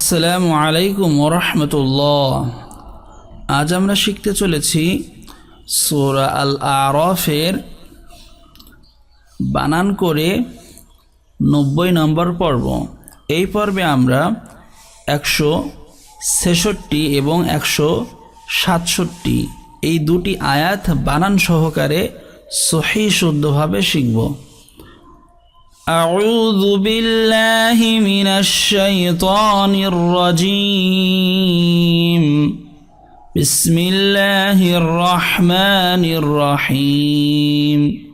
আসসালামু আলাইকুম ওরহমতুল্লাহ আজ আমরা শিখতে চলেছি সোরা আল আরফের বানান করে নব্বই নম্বর পর্ব। এই পর্বে আমরা একশো ছেষট্টি এবং একশো সাতষট্টি এই দুটি আয়াত বানান সহকারে সহি শুদ্ধভাবে শিখব। أعوذ بالله من الشيطان الرجيم. بسم الله الرحمن الرحيم.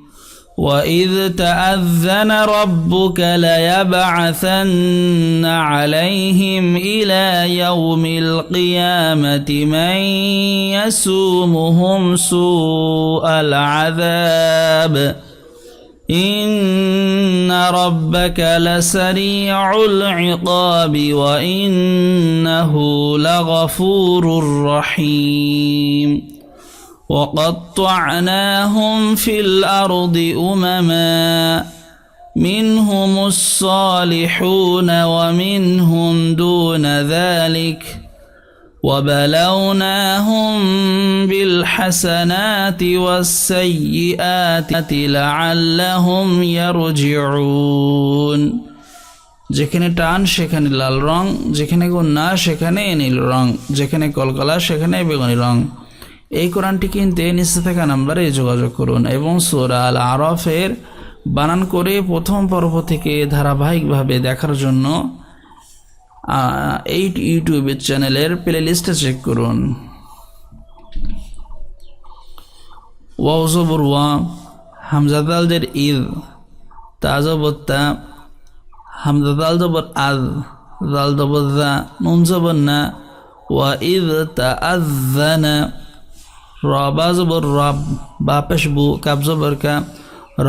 وإذ تأذن ربك ليبعثن عليهم إلى يوم القيامة من يسومهم سوء العذاب. إن ربك لسريع العقاب وإنه لغفور رحيم وقطعناهم في الأرض أمما منهم الصالحون ومنهم دون ذلك وبلوناهم بالحسنات والسيئات لعلهم يرجعون যেখানে টান সেখানে লাল রং যেখানে গুন্না সেখানে নীল রং যেখানে কলকলা সেখানে বেগুনি রং এই কোরআনটি কিনতে নিচে থাকা নাম্বারে যোগাযোগ করুন এবং সোরা আল আরফের বানান করে প্রথম পর্ব থেকে ধারাবাহিকভাবে দেখার জন্য আহ, এই ইউটিউবের চ্যানেলের প্লে লিস্টে চেক করুন। ওয়াও জবর ওয়া হামজাদালদের ঈদ তাজবত্তা হামজাদাল জবর আদ দাল জবর দা নুন জবর না, ওয়া ঈদ তা আজানা রবা জবর রব, বা পেশবু কাব জবর কা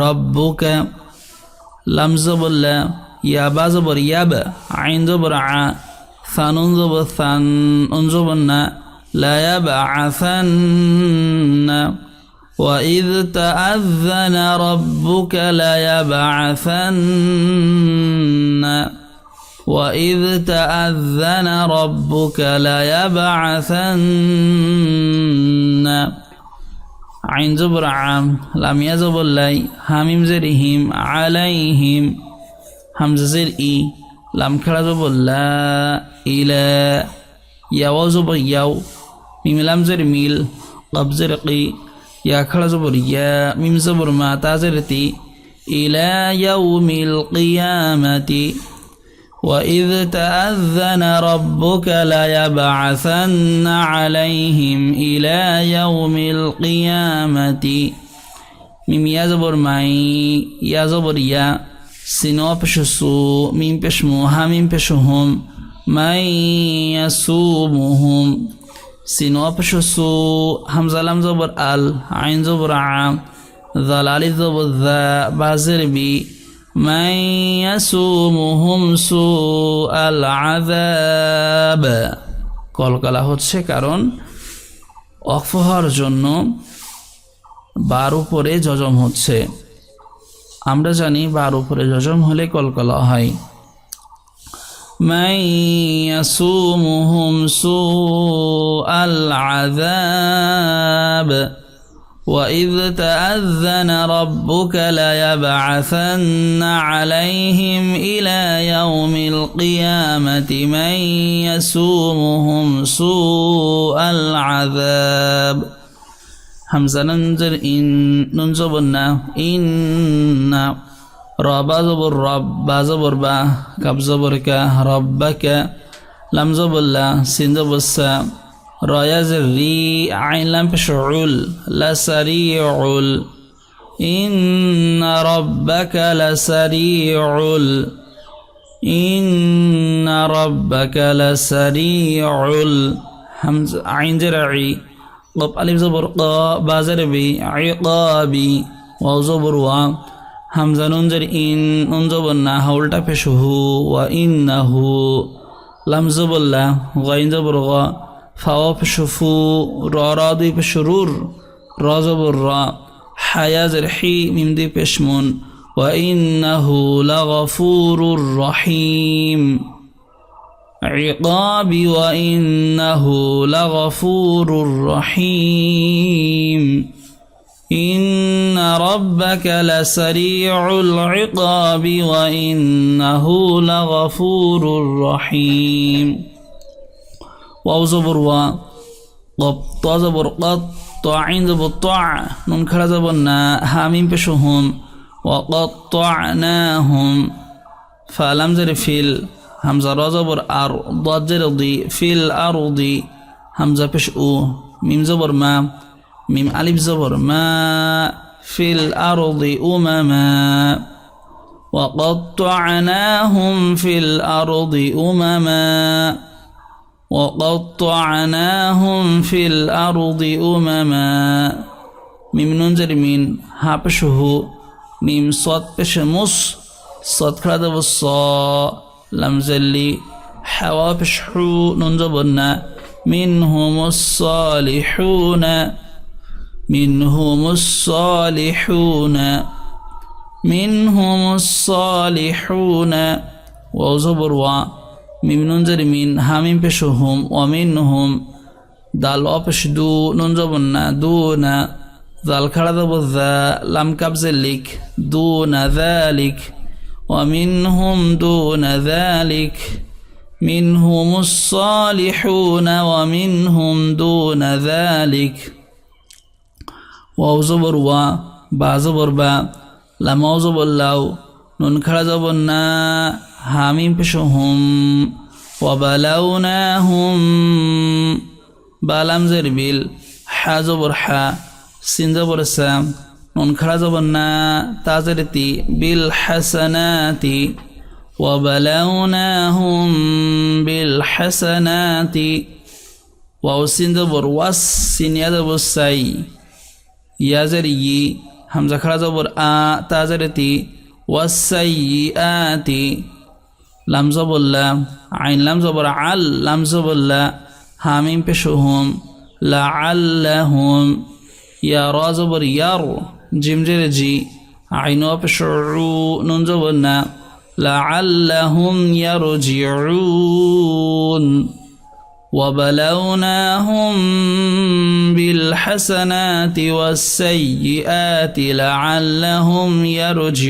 রব্বুকা লাম জবর লা يابا زبر يابا عين زبر ع ثان زبر ثان زبرنا لا يبعثن وإذ تأذن ربك لا يبعثن وإذ تأذن ربك لا يبعثن عين زبر عام لم يزب الليل هميم زرهم عليهم. إي لم كلا زبر لا إلى ياو زبر ياو ميم قب زر قي يا كلا زبر يا ميم زبر ما تازرتي إلى يوم القيامة وإذ تأذن ربك ليبعثن عليهم إلى يوم القيامة. ميم يا زبر معي يا زبر يا سينو بشسو ميم بشمو هميم بشهم من يسومهم سينو بشسو همزة لم زبر ال عين زبر عام ظلال زبر ذا بازر بي من يسومهم سوء العذاب কলকলা হচ্ছে কারণ অক্ফ হওয়ার জন্য বার উপরে যজম হচ্ছে আমরা জানি বার উপরে যজম হলে কলকলা হয় من يسومهم سوء العذاب وإذ تأذن ربك ليبعثن عليهم إلى يوم القيامة من يسومهم سوء العذاب همزة ننزل إن ننزبنا إن رب زبر رب زبر با كب زبرك ربك لم زبر لا سين زبر سا رايا زري عين لم بشعول لا سريعل إن ربك لسريعل إن ربك لسريعل همز عين زرعي قب ألف زبر قا با زر بي عقابي واو زبر وا همزة نون زر إن نون زبر نا هولتا پشه وإنه لم زبر لا غين زبر غا فاو پشفو را را دي پشرور را زبر را حيا زر حي ميم دي پشمون وإنه لغفور رحيم العقاب وإنه لغفور رحيم. إن ربك لسريع العقاب وإنه لغفور رحيم. واو زبر و. قط زبر قط زبر طع نون خلا زبر نا. حاميم بشهم وقطعناهم. فلم زر فيل همزة را زبر ار ضاد زر ضي في الأرض همزة بش أو. ميم زبر ما. ميم ألف زبر ما. في الأرض أمما وقطعناهم في الأرض أمما وقطعناهم في الأرض أمما ميم ننزل من هابشه ميم صوت بشمس صوت كراد والصا لمزلي حوا بشحو ننزبنا منهم الصالحون. منهم الصالحون. منهم الصالحون. وزبر و ميم ننزل من همين بشهم. ومنهم دال وبش دو ننزبنا دون ذال كرد بذا لم كبزلك دون ذلك ومنهم دون ذلك منهم الصالحون ومنهم دون ذلك واو زبر وا با با لما زبر لاو نون خرا زبرنا حاميم وبلوناهم بالام زربيل حا زبر حا سين سام ننكر تازرتي بالحسنات وبلوناهم بالحسنات. وأوسين دبر وسين يدب السي يازري همزة خرا زبر آ تازرتي والسيئات لمزة زبر عين لمزة زبر عل لم زبر هامين بشهم لعلهم يا رازبر ير جمجر جي عين وبشعو ننزونا لعلهم يرجعون. وبلوناهم بالحسنات والسيئات لعلهم يرجعون.